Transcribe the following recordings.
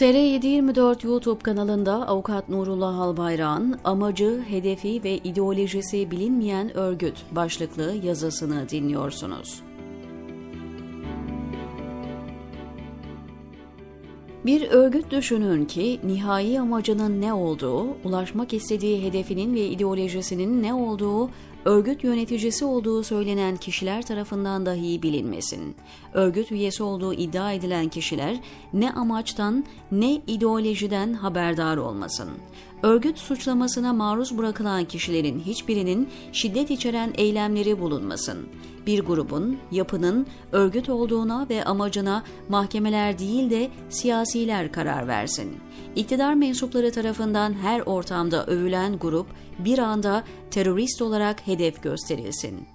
TR724 YouTube kanalında avukat Nurullah Albayrak'ın amacı, hedefi ve ideolojisi bilinmeyen örgüt başlıklı yazısını dinliyorsunuz. Bir örgüt düşünün ki nihai amacının ne olduğu, ulaşmak istediği hedefinin ve ideolojisinin ne olduğu, örgüt yöneticisi olduğu söylenen kişiler tarafından dahi bilinmesin. Örgüt üyesi olduğu iddia edilen kişiler ne amaçtan ne ideolojiden haberdar olmasın. Örgüt suçlamasına maruz bırakılan kişilerin hiçbirinin şiddet içeren eylemleri bulunmasın. Bir grubun, yapının örgüt olduğuna ve amacına mahkemeler değil de siyasiler karar versin. İktidar mensupları tarafından her ortamda övülen grup bir anda terörist olarak hedef gösterilsin.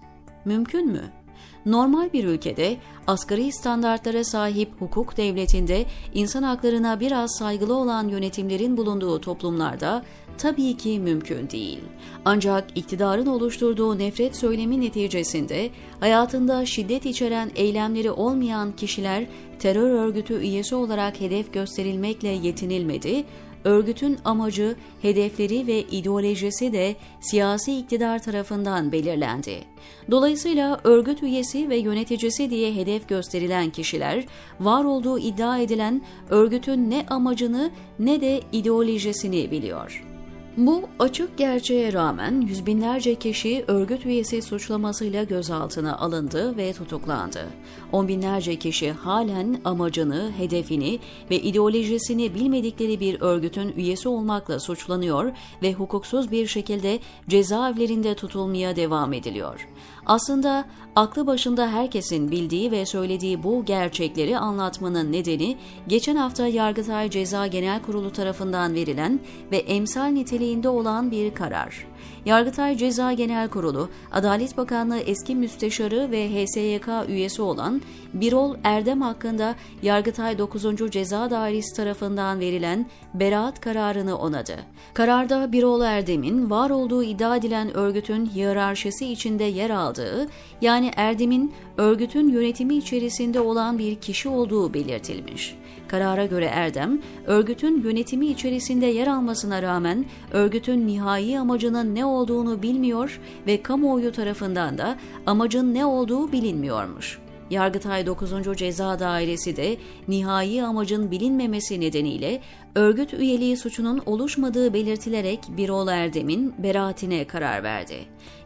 Mümkün mü? Normal bir ülkede asgari standartlara sahip hukuk devletinde insan haklarına biraz saygılı olan yönetimlerin bulunduğu toplumlarda tabii ki mümkün değil. Ancak iktidarın oluşturduğu nefret söylemi neticesinde hayatında şiddet içeren eylemleri olmayan kişiler terör örgütü üyesi olarak hedef gösterilmekle yetinilmedi, örgütün amacı, hedefleri ve ideolojisi de siyasi iktidar tarafından belirlendi. Dolayısıyla örgüt üyesi ve yöneticisi diye hedef gösterilen kişiler, var olduğu iddia edilen örgütün ne amacını ne de ideolojisini biliyor. Bu açık gerçeğe rağmen yüz binlerce kişi örgüt üyesi suçlamasıyla gözaltına alındı ve tutuklandı. On binlerce kişi halen amacını, hedefini ve ideolojisini bilmedikleri bir örgütün üyesi olmakla suçlanıyor ve hukuksuz bir şekilde cezaevlerinde tutulmaya devam ediliyor. Aslında aklı başında herkesin bildiği ve söylediği bu gerçekleri anlatmanın nedeni geçen hafta Yargıtay Ceza Genel Kurulu tarafından verilen ve emsal niteliğinde olan bir karar. Yargıtay Ceza Genel Kurulu, Adalet Bakanlığı eski müsteşarı ve HSYK üyesi olan Birol Erdem hakkında Yargıtay 9. Ceza Dairesi tarafından verilen beraat kararını onadı. Kararda Birol Erdem'in var olduğu iddia edilen örgütün hiyerarşisi içinde yer aldığı, yani Erdem'in örgütün yönetimi içerisinde olan bir kişi olduğu belirtilmiş. Karara göre Erdem, örgütün yönetimi içerisinde yer almasına rağmen örgütün nihai amacının ne olduğunu bilmiyor ve kamuoyu tarafından da amacın ne olduğu bilinmiyormuş. Yargıtay 9. Ceza Dairesi de nihai amacın bilinmemesi nedeniyle örgüt üyeliği suçunun oluşmadığı belirtilerek Birol Erdem'in beraatine karar verdi.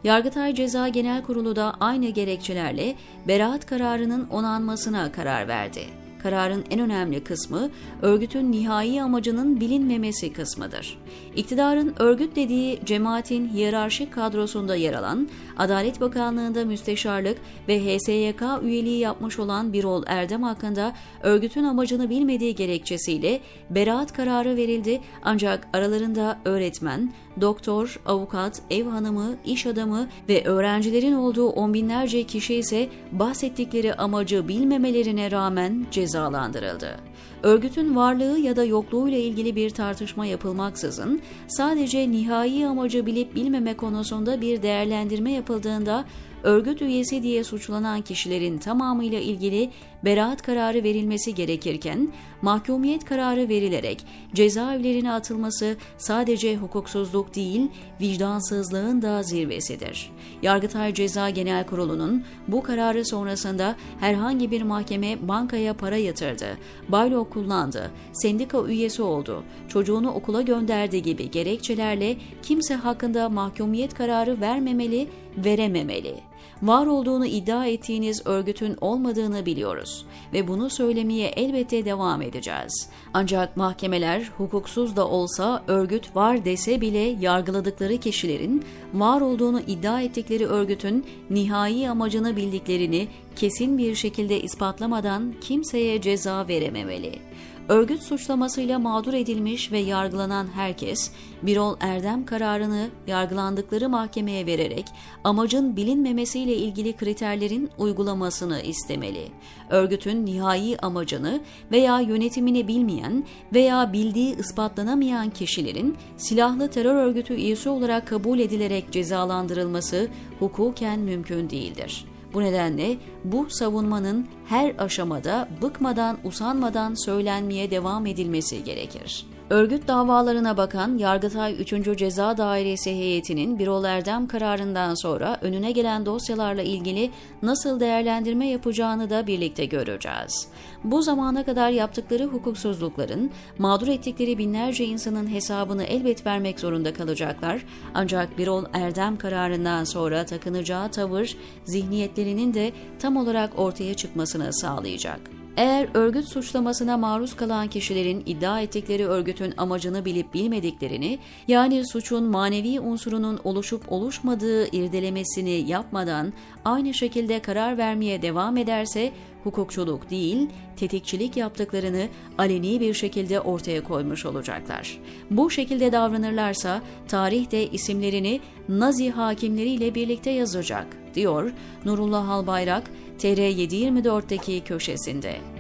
Yargıtay Ceza Genel Kurulu da aynı gerekçelerle beraat kararının onanmasına karar verdi. Kararın en önemli kısmı örgütün nihai amacının bilinmemesi kısmıdır. İktidarın örgüt dediği cemaatin hiyerarşik kadrosunda yer alan, Adalet Bakanlığı'nda müsteşarlık ve HSYK üyeliği yapmış olan Birol Erdem hakkında örgütün amacını bilmediği gerekçesiyle beraat kararı verildi ancak aralarında öğretmen, doktor, avukat, ev hanımı, iş adamı ve öğrencilerin olduğu on binlerce kişi ise bahsettikleri amacı bilmemelerine rağmen cezalandırıldı cezalandırıldı. Örgütün varlığı ya da yokluğu ile ilgili bir tartışma yapılmaksızın sadece nihai amacı bilip bilmeme konusunda bir değerlendirme yapıldığında örgüt üyesi diye suçlanan kişilerin tamamıyla ilgili beraat kararı verilmesi gerekirken mahkumiyet kararı verilerek cezaevlerine atılması sadece hukuksuzluk değil, vicdansızlığın da zirvesidir. Yargıtay Ceza Genel Kurulu'nun bu kararı sonrasında herhangi bir mahkeme bankaya para yatırdı, baylok kullandı, sendika üyesi oldu, çocuğunu okula gönderdi gibi gerekçelerle kimse hakkında mahkumiyet kararı vermemeli, verememeli. Var olduğunu iddia ettiğiniz örgütün olmadığını biliyoruz ve bunu söylemeye elbette devam edeceğiz. Ancak mahkemeler hukuksuz da olsa örgüt var dese bile yargıladıkları kişilerin var olduğunu iddia ettikleri örgütün nihai amacını bildiklerini kesin bir şekilde ispatlamadan kimseye ceza verememeli. Örgüt suçlamasıyla mağdur edilmiş ve yargılanan herkes, Birol Erdem kararını yargılandıkları mahkemeye vererek amacın bilinmemesiyle ilgili kriterlerin uygulamasını istemeli. Örgütün nihai amacını veya yönetimini bilmeyen veya bildiği ispatlanamayan kişilerin silahlı terör örgütü üyesi olarak kabul edilerek cezalandırılması hukuken mümkün değildir. Bu nedenle bu savunmanın her aşamada bıkmadan, usanmadan söylenmeye devam edilmesi gerekir. Örgüt davalarına bakan Yargıtay 3. Ceza Dairesi heyetinin Birol Erdem kararından sonra önüne gelen dosyalarla ilgili nasıl değerlendirme yapacağını da birlikte göreceğiz. Bu zamana kadar yaptıkları hukuksuzlukların mağdur ettikleri binlerce insanın hesabını elbet vermek zorunda kalacaklar. Ancak Birol Erdem kararından sonra takınacağı tavır zihniyetlerinin de tam olarak ortaya çıkmasını sağlayacak. Eğer örgüt suçlamasına maruz kalan kişilerin iddia ettikleri örgütün amacını bilip bilmediklerini, yani suçun manevi unsurunun oluşup oluşmadığı irdelemesini yapmadan aynı şekilde karar vermeye devam ederse, hukukçuluk değil, tetikçilik yaptıklarını aleni bir şekilde ortaya koymuş olacaklar. Bu şekilde davranırlarsa tarih de isimlerini Nazi hakimleriyle birlikte yazacak, diyor Nurullah Albayrak, TR724'deki köşesinde.